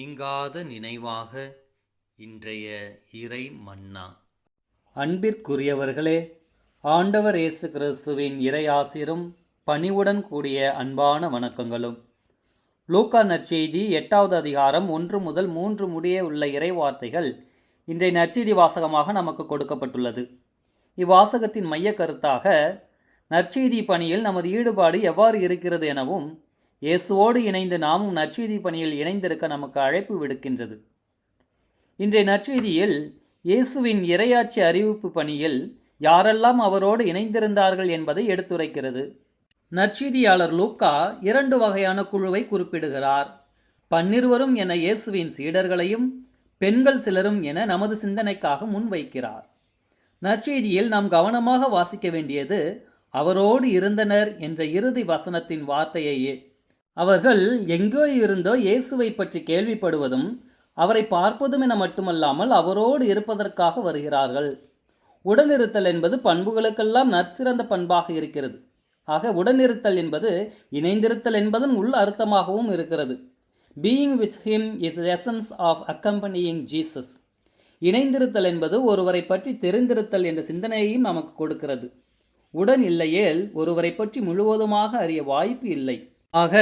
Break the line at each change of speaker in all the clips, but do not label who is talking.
நீங்காத நினைவாக இன்றைய இறை மன்னா
அன்பிற்குரியவர்களே ஆண்டவர் இயேசு கிறிஸ்துவின் இறையாசிரும் பணிவுடன் கூடிய அன்பான வணக்கங்களும். லூக்கா நற்செய்தி எட்டாவது அதிகாரம் ஒன்று முதல் மூன்று முடிய உள்ள இறை வார்த்தைகள் இன்றைய நற்செய்தி வாசகமாக நமக்கு கொடுக்கப்பட்டுள்ளது. இவ்வாசகத்தின் மைய கருத்தாக நற்செய்தி பணியில் நமது ஈடுபாடு எவ்வாறு இருக்கிறது எனவும் இயேசுவோடு இணைந்து நாமும் நற்செய்தி பணியில் இணைந்திருக்க நமக்கு அழைப்பு விடுக்கின்றது. இன்றைய நற்செய்தியில் இயேசுவின் இரையாட்சி அறிவிப்பு பணியில் யாரெல்லாம் அவரோடு இணைந்திருந்தார்கள் என்பதை எடுத்துரைக்கிறது. நற்செய்தியாளர் லூக்கா இரண்டு வகையான குழுவை குறிப்பிடுகிறார். பன்னிருவரும் என இயேசுவின் சீடர்களையும் பெண்கள் சிலரும் என நமது சிந்தனைக்காக முன்வைக்கிறார். நற்செய்தியில் நாம் கவனமாக வாசிக்க வேண்டியது அவரோடு இருந்தனர் என்ற இறுதி வசனத்தின் வார்த்தையையே. அவர்கள் எங்கோ இருந்தோ இயேசுவை பற்றி கேள்விப்படுவதும் அவரை பார்ப்பதும் என மட்டுமல்லாமல் அவரோடு இருப்பதற்காக வருகிறார்கள். உடனிருத்தல் என்பது பண்புகளுக்கெல்லாம் நற்சிறந்த பண்பாக இருக்கிறது. ஆக உடனிருத்தல் என்பது இணைந்திருத்தல் என்பதன் உள் அர்த்தமாகவும் இருக்கிறது. Being with him is essence of accompanying Jesus இணைந்திருத்தல் என்பது ஒருவரை பற்றி தெரிந்திருத்தல் என்ற சிந்தனையையும் நமக்கு கொடுக்கிறது. உடன் இல்லையேல் ஒருவரை பற்றி முழுவதுமாக அறிய வாய்ப்பு இல்லை. ஆக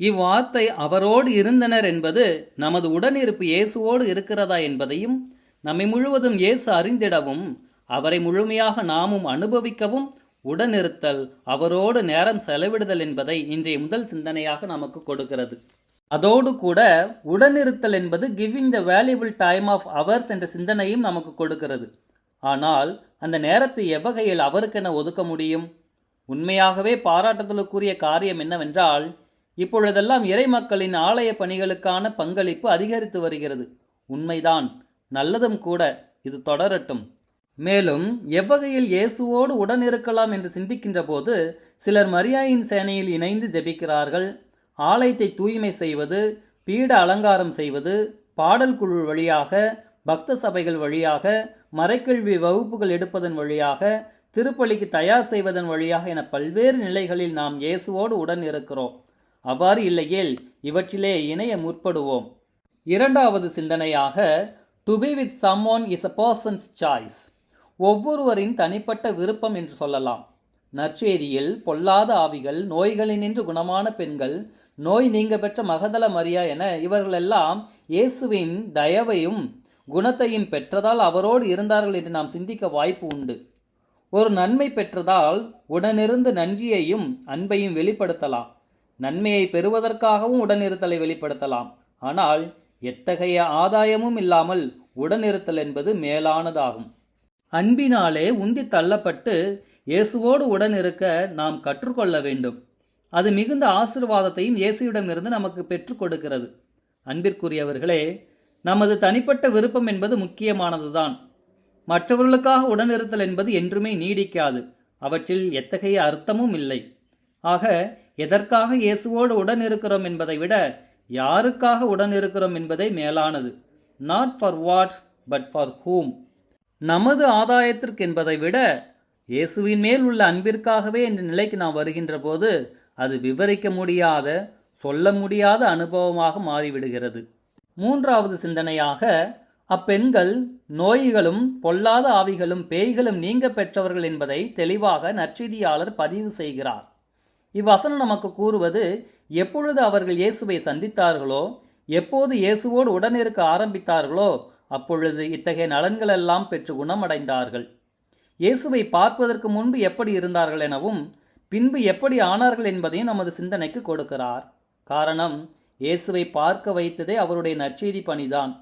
இவ்வார்த்தை அவரோடு இருந்தனர் என்பது நமது உடனிருப்பு இயேசுவோடு இருக்கிறதா என்பதையும் நம்மை முழுவதும் இயேசு அறிந்திடவும் அவரை முழுமையாக நாமும் அனுபவிக்கவும் உடனிருத்தல் அவரோடு நேரம் செலவிடுதல் என்பதை இன்றைய முதல் சிந்தனையாக நமக்கு கொடுக்கிறது. அதோடு கூட உடனிருத்தல் என்பது giving the valuable time of ours என்ற சிந்தனையும் நமக்கு கொடுக்கிறது. ஆனால் அந்த நேரத்தை எவ்வகையில் அவருக்கென ஒதுக்க முடியும்? உண்மையாகவே பாராட்டுதலுக்குரிய காரியம் என்னவென்றால் இப்பொழுதெல்லாம் இறை மக்களின் ஆலய பணிகளுக்கான பங்களிப்பு அதிகரித்து வருகிறது. உண்மைதான். நல்லதும் கூட. இது தொடரட்டும். மேலும் எவ்வகையில் இயேசுவோடு உடன் இருக்கலாம் என்று சிந்திக்கின்ற போது சிலர் மரியாயின் சேனையில் இணைந்து ஜெபிக்கிறார்கள். ஆலயத்தை தூய்மை செய்வது பீட அலங்காரம் செய்வது பாடல் குழு வழியாக பக்த சபைகள் வழியாக மறைக்கல்வி வகுப்புகள் எடுப்பதன் வழியாக திருப்பலிக்கு தயார் செய்வதன் வழியாக என பல்வேறு நிலைகளில் நாம் இயேசுவோடு உடன் இருக்கிறோம். அவ்வாறு இல்லையேல் இவற்றிலே இணைய முற்படுவோம். இரண்டாவது சிந்தனையாக to be with someone is a person's choice ஒவ்வொருவரின் தனிப்பட்ட விருப்பம் என்று சொல்லலாம். நற்செய்தியில் பொல்லாத ஆவிகள் நோய்களினின்று குணமான பெண்கள் நோய் நீங்க பெற்ற மகதல மரியா என இவர்களெல்லாம் இயேசுவின் தயவையும் குணத்தையும் பெற்றதால் அவரோடு இருந்தார்கள் என்று நாம் சிந்திக்க வாய்ப்பு உண்டு. ஒரு நன்மை பெற்றதால் உடனிருந்து நன்றியையும் அன்பையும் வெளிப்படுத்தலாம். நன்மையை பெறுவதற்காகவும் உடனிருத்தலை வெளிப்படுத்தலாம். ஆனால் எத்தகைய ஆதாயமும் இல்லாமல் உடனிருத்தல் என்பது மேலானதாகும். அன்பினாலே உந்தி தள்ளப்பட்டு இயேசுவோடு உடன் இருக்க நாம் கற்றுக்கொள்ள வேண்டும். அது மிகுந்த ஆசிர்வாதத்தையும் இயேசுவிடமிருந்து நமக்கு பெற்றுக் கொடுக்கிறது. அன்பிற்குரியவர்களே நமது தனிப்பட்ட விருப்பம் என்பது முக்கியமானதுதான். மற்றவர்களுக்காக உடனிருத்தல் என்பது என்றுமே நீடிக்காது. அவற்றில் எத்தகைய அர்த்தமும் இல்லை. ஆக எதற்காக இயேசுவோடு உடன் இருக்கிறோம் என்பதை விட யாருக்காக உடன் இருக்கிறோம் என்பதே மேலானது. Not for what but for whom நமது ஆதாயத்திற்கு என்பதை விட இயேசுவின் மேல் உள்ள அன்பிற்காகவே என்ற நிலைக்கு நாம் வருகின்ற போது அது விவரிக்க முடியாத சொல்ல முடியாத அனுபவமாக மாறிவிடுகிறது. மூன்றாவது சிந்தனையாக அப்பெண்கள் நோய்களும் பொல்லாத ஆவிகளும் பேய்களும் நீங்க பெற்றவர்கள் என்பதை தெளிவாக நற்செய்தியாளர் பதிவு செய்கிறார். இவ்வசனம் நமக்கு கூறுவது எப்பொழுது அவர்கள் இயேசுவை சந்தித்தார்களோ எப்போது இயேசுவோடு உடனிருக்க ஆரம்பித்தார்களோ அப்பொழுது இத்தகைய நலன்களெல்லாம் பெற்று குணமடைந்தார்கள். இயேசுவை பார்ப்பதற்கு முன்பு எப்படி இருந்தார்கள் எனவும் பின்பு எப்படி ஆனார்கள் என்பதையும் நமது சிந்தனைக்கு கொடுக்கிறார். காரணம் இயேசுவை பார்க்க வைத்ததே அவருடைய நற்செய்தி பணிதான்.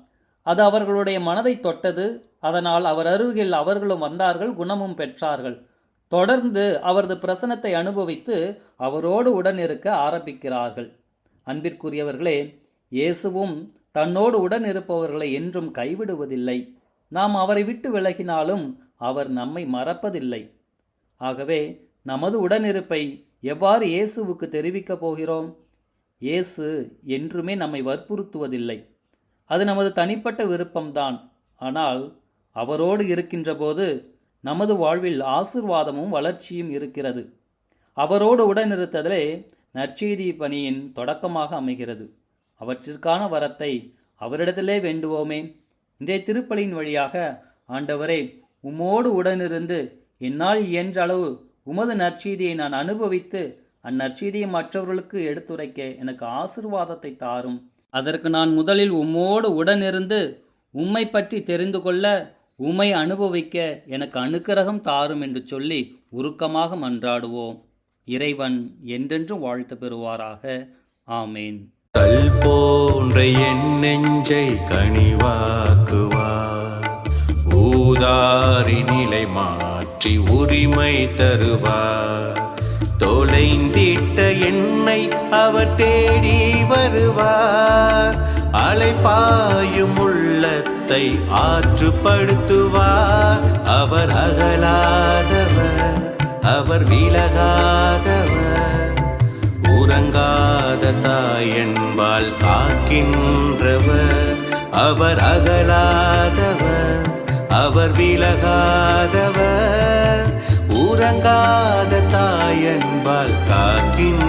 அது அவர்களுடைய மனதை தொட்டது. அதனால் அவர் அருகில் அவர்களும் வந்தார்கள் குணமும் பெற்றார்கள். தொடர்ந்து அவரது பிரசனத்தை அனுபவித்து அவரோடு உடன் இருக்க ஆரம்பிக்கிறார்கள். அன்பிற்குரியவர்களே இயேசுவும் தன்னோடு உடன் இருப்பவர்களை என்றும் கைவிடுவதில்லை. நாம் அவரை விட்டு விலகினாலும் அவர் நம்மை மறப்பதில்லை. ஆகவே நமது உடனிருப்பை எவ்வாறு இயேசுவுக்கு தெரிவிக்கப் போகிறோம்? இயேசு என்றுமே நம்மை வற்புறுத்துவதில்லை. அது நமது தனிப்பட்ட விருப்பம்தான். ஆனால் அவரோடு இருக்கின்ற போது நமது வாழ்வில் ஆசிர்வாதமும் வளர்ச்சியும் இருக்கிறது. அவரோடு உடனிருத்ததிலே நற்செய்தி பணியின் தொடக்கமாக அமைகிறது. அவற்றிற்கான வரத்தை அவரிடத்திலே வேண்டுவோமே. இன்றைய திருப்பலியின் வழியாக ஆண்டவரே உம்மோடு உடனிருந்து என்னால் இயன்ற அளவு உமது நற்செய்தியை நான் அனுபவித்து அந்நற்செய்தியை மற்றவர்களுக்கு எடுத்துரைக்க எனக்கு ஆசிர்வாதத்தை தாரும். அதற்கு நான் முதலில் உம்மோடு உடனிருந்து உம்மை பற்றி தெரிந்து கொள்ள உம்மை அனுபவிக்க எனக்கு அனுக்கிரகம் தாரும் என்று சொல்லி உருக்கமாக மன்றாடுவோம். இறைவன் என்றென்றும் வாழ்த்து பெறுவாராக. ஆமேன்.
கல் போன்ற என் நெஞ்சை கனிவாக்குவார். ஊதாரி நிலை மாற்றி உரிமை தருவார். தொலைந்திட்ட என்னை அவர் தேடி வருவார். அலைப்பாயும் உள்ளத்தை ஆற்றுப்படுத்துவார். அவர் அகலாதவர் அவர் விலகாதவர். உறங்காத தாயன்பால் காக்கின்றவர். அவர் அகலாதவர் அவர் விலகாதவர். உறங்காத தாயன்பால் காக்கின்